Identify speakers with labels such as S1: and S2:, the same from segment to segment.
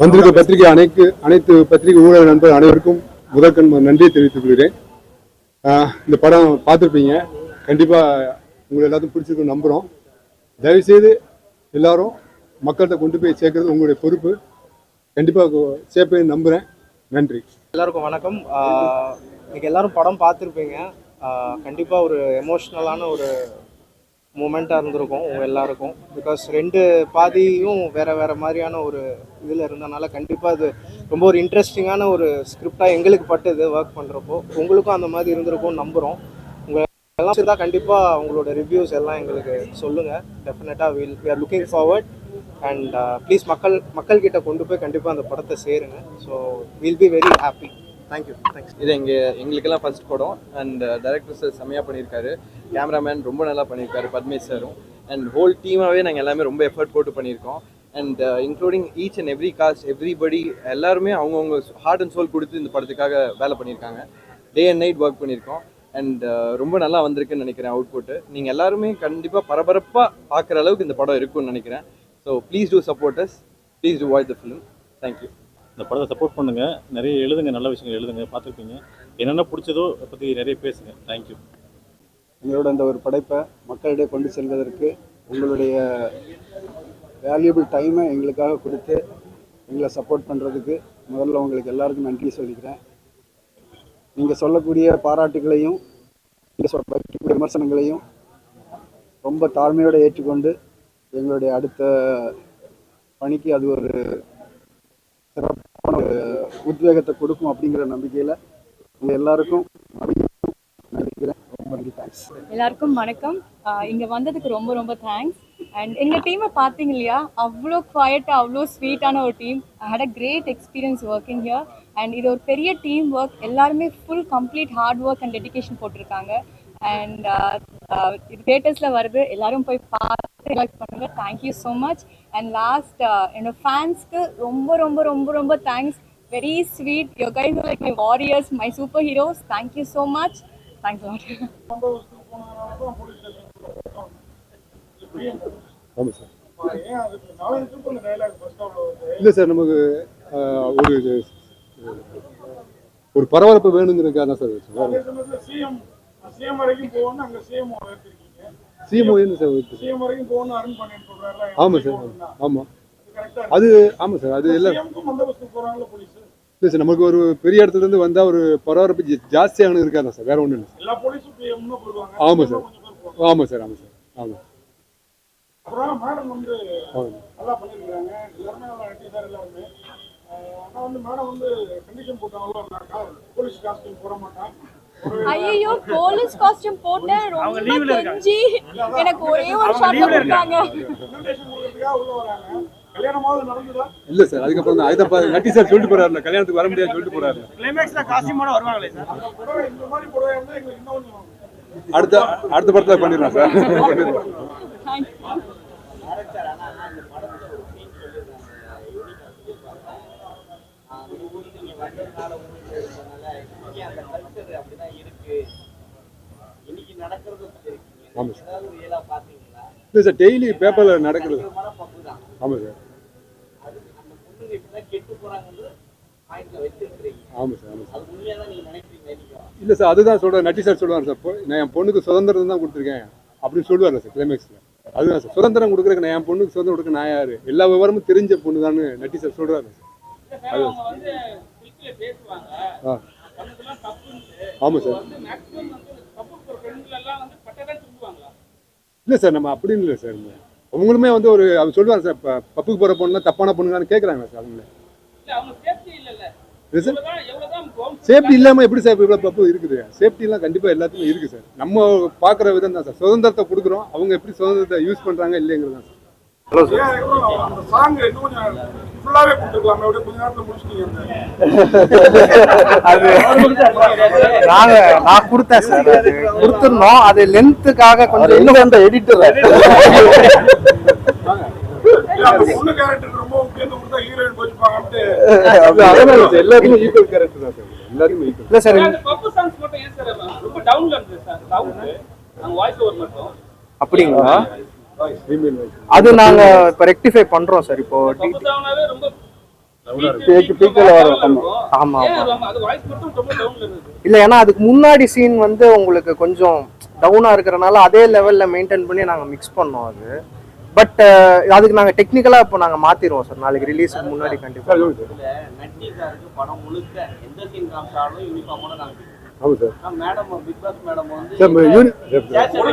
S1: வந்திருக்க பத்திரிகை அனைத்து அனைத்து பத்திரிகை ஊடக நண்பர் அனைவருக்கும் முதற்கண் நன்றியை தெரிவித்துக் கொள்கிறேன். இந்த படம் பார்த்துருப்பீங்க. கண்டிப்பாக உங்களை எல்லாத்துக்கும் பிடிச்சிருக்கும் நம்புகிறோம் தயவுசெய்து எல்லாரும் மக்கள்கிட்ட கொண்டு போய் சேர்க்கறது உங்களுடைய பொறுப்பு. கண்டிப்பாக சேர்ப்பேன்னு நம்புகிறேன் நன்றி.
S2: எல்லாருக்கும் வணக்கம். ஆஹ் இன்னைக்கு எல்லாரும் படம் பார்த்துருப்பீங்க. கண்டிப்பாக ஒரு எமோஷ்னலான ஒரு மூமெண்ட்டாக இருந்திருக்கும் உங்கள் எல்லாருக்கும். பிகாஸ் ரெண்டு பாதியும் வேறு வேறு மாதிரியான ஒரு இதில் இருந்தனால கண்டிப்பாக அது ரொம்ப ஒரு இன்ட்ரெஸ்டிங்கான ஒரு ஸ்கிரிப்டாக எங்களுக்கு பட்டுது ஒர்க் பண்ணுறப்போ உங்களுக்கும் அந்த மாதிரி இருந்திருக்கும் நம்புகிறோம் உங்கள் எல்லாம் தான் கண்டிப்பாக உங்களோட ரிவ்யூஸ் எல்லாம் எங்களுக்கு சொல்லுங்கள் டெஃபினட்டாக will we are looking forward and please மக்கள் மக்கள்கிட்ட கொண்டு போய் கண்டிப்பாக அந்த படத்தை சேருங்க. So will be very happy thank you thanks
S3: இது எங்கள் எங்களுக்கெல்லாம் ஃபர்ஸ்ட் படம். அண்ட் டைரக்டர் சார் செம்மையாக பண்ணியிருக்காரு. கேமராமேன் ரொம்ப நல்லா பண்ணியிருக்காரு பத்மேஷ் சாரும் அண்ட் ஹோல் டீமாகவே நாங்கள் எல்லாமே ரொம்ப எஃபர்ட் போட்டு பண்ணியிருக்கோம். And including each and every cast everybody எல்லாருமே அவங்கவுங்க ஹார்ட் அண்ட் சோல் கொடுத்து இந்த படத்துக்காக வேலை பண்ணியிருக்காங்க. டே அண்ட் நைட் ஒர்க் பண்ணியிருக்கோம். அண்ட் uh, ரொம்ப நல்லா வந்திருக்குன்னு நினைக்கிறேன் அவுட்புட்டு நீங்கள் எல்லாருமே கண்டிப்பாக பரபரப்பாக பார்க்குற அளவுக்கு இந்த படம் இருக்கும்னு நினைக்கிறேன். So please do support us please do watch the film thank you
S4: இந்த படத்தை சப்போர்ட் பண்ணுங்க. நிறைய எழுதுங்க நல்ல விஷயங்கள் எழுதுங்க பார்த்துருப்பீங்க என்னென்ன பிடிச்சதோ அதை பற்றி நிறைய பேசுங்க. தேங்க்யூ
S5: எங்களோட இந்த ஒரு படைப்பை மக்களிடையே கொண்டு செல்வதற்கு உங்களுடைய வேல்யூபிள் டைமை எங்களுக்காக கொடுத்து எங்களை சப்போர்ட் பண்ணுறதுக்கு முதல்ல உங்களுக்கு எல்லாருக்கும் நன்றி சொல்லிக்கிறேன். நீங்கள் சொல்லக்கூடிய பாராட்டுகளையும் நீங்கள் சொல்ல விமர்சனங்களையும் ரொம்ப தாழ்மையோடு ஏற்றுக்கொண்டு எங்களுடைய அடுத்த பணிக்கு அது ஒரு சிறப்பு. ஒரு உத்வேகத்தை கொடுக்கும் அப்படிங்கிற நம்பிக்கையில் உங்கள் எல்லாருக்கும்
S6: எல்லாருக்கும் வணக்கம். இங்க வந்ததுக்கு ரொம்ப ரொம்ப தேங்க்ஸ் அண்ட் எங்க டீமை பார்த்தீங்க இல்லையா? அவ்வளோ குவாய்ட்டா அவ்வளோ ஸ்வீட்டான ஒரு team I had a great experience working here and இது ஒரு பெரிய டீம் ஒர்க் எல்லாருமே full complete hard work and dedication போட்டிருக்காங்க. அண்ட் இது தேட்டர்ஸில் வருது. எல்லாரும் போய் பார்த்து என்ஜாய் பண்ணுங்க. Thank you so much and last என்னோட ஃபேன்ஸ்க்கு ரொம்ப ரொம்ப ரொம்ப ரொம்ப thanks very sweet your guys like my warriors my super heroes thank you so much thanks lot
S1: ஆமாம் சார். இல்லை சார் நமக்கு ஒரு ஒரு பரபரப்பு வேணுங்கிறதுக்காக தான் சார்.
S7: சிஎம் சிஎம் வரைக்கும்
S1: சார் ஆமாம் சார் ஆமாம் அது ஆமாம் சார் அது எல்லாம் இல்லை சார் நமக்கு ஒரு பெரிய இடத்துல இருந்து வந்தால் ஒரு பரபரப்பு ஜா- ஜாஸ்தியாகணும் இருக்காதா சார்? வேற ஒன்றும் இல்லை.
S7: எல்லா போலீஸும் பிஎம்னு போடுவாங்க
S1: ஆமாம் சார். ஆமாம் சார் ஆமாம் சார். ஆமாம்
S6: ஐயோ போலீஸ் காஸ்டியூம் ரொம்ப கெஞ்சி. எனக்கு ஒரே ஒரு கொடுத்தாங்க
S1: இல்லை சார் அதுக்கப்புறம் தான். அதை நட்டி சார் சொல்லிட்டு போறாரு கல்யாணத்துக்கு வர முடியாது சொல்லிட்டு போறாரு
S7: கிளைமேக்ஸ்ல வருவாங்களே சார்?
S1: அடுத்த அடுத்த படத்தில் பண்ணிடலாம் சார். ஆமாம் சார். இல்லை சார் டெய்லி பேப்பரில் நடக்கிறது. ஆமாம் சார். ஆமாம் சார் ஆமாம் சார். இல்லை சார் அதுதான் சொல்கிறேன் நட்டி சார் சொல்லுவார் சார் நான் என் பொண்ணுக்கு சுதந்திரம் தான் கொடுத்துருக்கேன் அப்படின்னு சொல்லுவார்ல சார் கிளைமேக்ஸில் அதுதான் சார் சுதந்திரம் கொடுக்குறக்கு நான் என் பொண்ணுக்கு சுதந்திரம் கொடுக்க நான் யார்? எல்லா விவரமும் தெரிஞ்ச பொண்ணு தான்னு நட்டி சார் சொல்கிறாரு சார். அது ஆ. ஆமாம் சார். இல்லை சார் நம்ம அப்படின்னு இல்லை சார் அவங்களுமே வந்து ஒரு அவர் சொல்லுவாங்க சார் இப்போ பப்புக்கு போகிற பொண்ணு தப்பான பொண்ணுங்களான்னு கேட்குறாங்க சார் அவங்களே. சேஃப்டி இல்லாமல் எப்படி சார் இவ்வளோ பப்பு இருக்குது? சேஃப்டிலாம் கண்டிப்பாக எல்லாத்துக்கும் இருக்குது சார். நம்ம பார்க்குற விதம் தான் சார். சுதந்திரத்தை கொடுக்குறோம். அவங்க எப்படி சுதந்திரத்தை யூஸ் பண்ணுறாங்க இல்லைங்கிறது தான் சார்.
S7: ஏன் இவ்வளவு அந்த சாங் இன்னும் கொஞ்சம் ஃபுல்லாவே கொடுத்துருக்கலாமே அப்படியே கொஞ்ச நேரத்துல முடிச்சிட்டீங்க
S2: நாங்க நான் கொடுத்தேன் சார். அது கொடுத்துருந்தோம் அது லென்த்துக்காக கொஞ்சம் இன்னும் அந்த எடிட்டர்
S7: இல்ல, அந்த பொண்ணு கேரக்டர் ரொம்ப முக்கியத்துவம் கொடுத்தா ஹீரோயின் போச்சுப்பாங்கன்ட்டு.
S1: அதனால சார் எல்லாத்துக்கும் ஈக்குவல் கேரக்டர் தான் சார். எல்லாருக்கும் ஈக்குவல்
S2: இல்ல சார்
S8: பப்பு சாங்ஸ் மட்டும் ஏன் சார் ரொம்ப டவுன்ல இருந்தது சார்? சவுண்ட் அங்க வாய்ஸ் ஓவர் மட்டும்.
S2: அப்படிங்களா? அது நாங்க இப்ப ரெக்டிஃபை பண்றோம் சார் இப்போ ஆமா.
S8: ஏன்
S2: ஆமா
S8: அது அது வாய்ஸ் மட்டும் ரொம்ப டவுன்ல இருந்தது?
S2: இல்ல ஏன்னா அதுக்கு முன்னாடி சீன் வந்து உங்களுக்கு கொஞ்சம் டவுனா இருக்கிறனால அதே லெவல்ல மெயின்டைன் பண்ணி நாங்க மிக்ஸ் பண்ணோம் அது. பட் அதுக்கு நாங்க டெக்னிக்கலா இப்போ நாங்க மாத்திடுவோம் சார் நாளைக்கு ரிலீஸுக்கு முன்னாடி கண்டிப்பா.
S1: ஆமாம் sir
S9: madam big boss madam வந்து
S1: சார் யூனி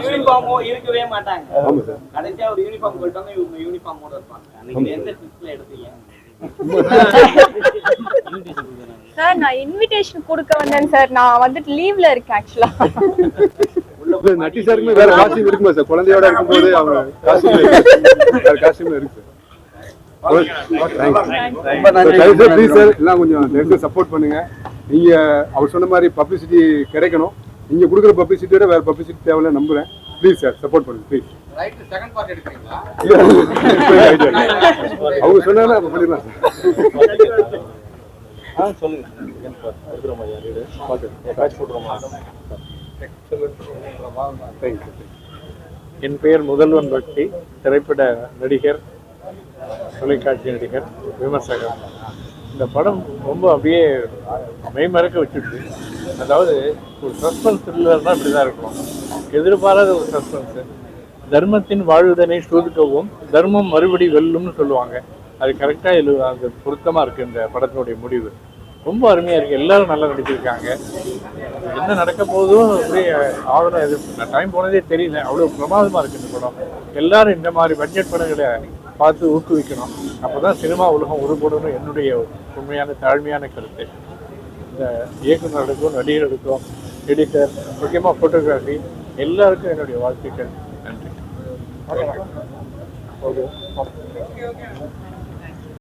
S9: யூனிஃபார்மோ இருக்கவே மாட்டாங்க
S1: ஆமாம் சார்
S9: கடைசியா ஒரு யூனிஃபார்ம் போயிட்டாங்க இவங்க யூனிஃபார்மோட இருப்பாங்க அன்னைக்கு எந்த ட்ரிப்ஸ்ல எடுத்தீங்க
S6: சார் நான் இன்விடேஷன் கொடுக்க வந்தேன் சார் நான் வந்துட்டு லீவ்ல இருக்கேன் ஆக்சுவலா
S1: சார், நட்டி சாருக்குமே வேற காஸ்டியூம் இருக்குமா சார் குழந்தையோட இருக்கும்போது அவங்க காஸ்டியூம் வேற காஸ்டியூம் இருக்கு
S5: ரொம்ப நன்றி
S1: சார் ப்ளீஸ் சார் எல்லாம் கொஞ்சம் சப்போர்ட் பண்ணுங்க நீங்க அவர் சொன்ன மாதிரி பப்ளிசிட்டி கிடைக்கணும். நீங்க கொடுக்குற பப்ளிசிட்டியோட வேற பப்ளிசிட்டி தேவையில்ல நம்புறேன். ப்ளீஸ் சார் சப்போர்ட் பண்ணுங்க ப்ளீஸ்
S3: செகண்ட் பார்ட் எடுக்கிறீங்களா?
S1: அவங்க சொன்னாலும் அப்ப பண்ணிடலாம் சார்
S4: ஆ சொல்லுங்க எடுத்துருமா ஐயா? வீடு பேட்ச் போட்டுருமா
S1: தேங்க்யூ
S10: என் பெயர் முதல்வன் பக்தி திரைப்பட நடிகர் தொலைக்காட்சி நடிகர் விமர்சகர். இந்த படம் ரொம்ப அப்படியே மெய்மறக்க வச்சுட்டு அதாவது ஒரு சஸ்பென்ஸ் த்ரில்லர்னா இப்படி தான் இருக்கணும். எதிர்பாராத ஒரு சஸ்பென்ஸு தர்மத்தின் வாழ்வுதனை சோதிக்கவும் தர்மம் மறுபடி வெல்லும்னு சொல்லுவாங்க. அது கரெக்டாக எழு அந்த பொருத்தமாக இருக்குது இந்த படத்தினுடைய முடிவு. ரொம்ப அருமையாக இருக்குது எல்லாரும் நல்லா நடிச்சிருக்காங்க. என்ன நடக்க போதும் அப்படியே ஆவணம் இது டைம் போனதே தெரியல. அவ்வளோ பிரமாதமாக இருக்குது இந்த படம். எல்லோரும் இந்த மாதிரி பட்ஜெட் படங்களை பார்த்து ஊக்குவிக்கணும். அப்போ தான் சினிமா உலகம் உருப்படணும் என்னுடைய உண்மையான தாழ்மையான கருத்து. இந்த இயக்குநர்களுக்கும் நடிகர்களுக்கும் எடிட்டர் முக்கியமாக ஃபோட்டோகிராஃபி எல்லாருக்கும் என்னுடைய வாழ்த்துக்கள். நன்றி. ஓகே.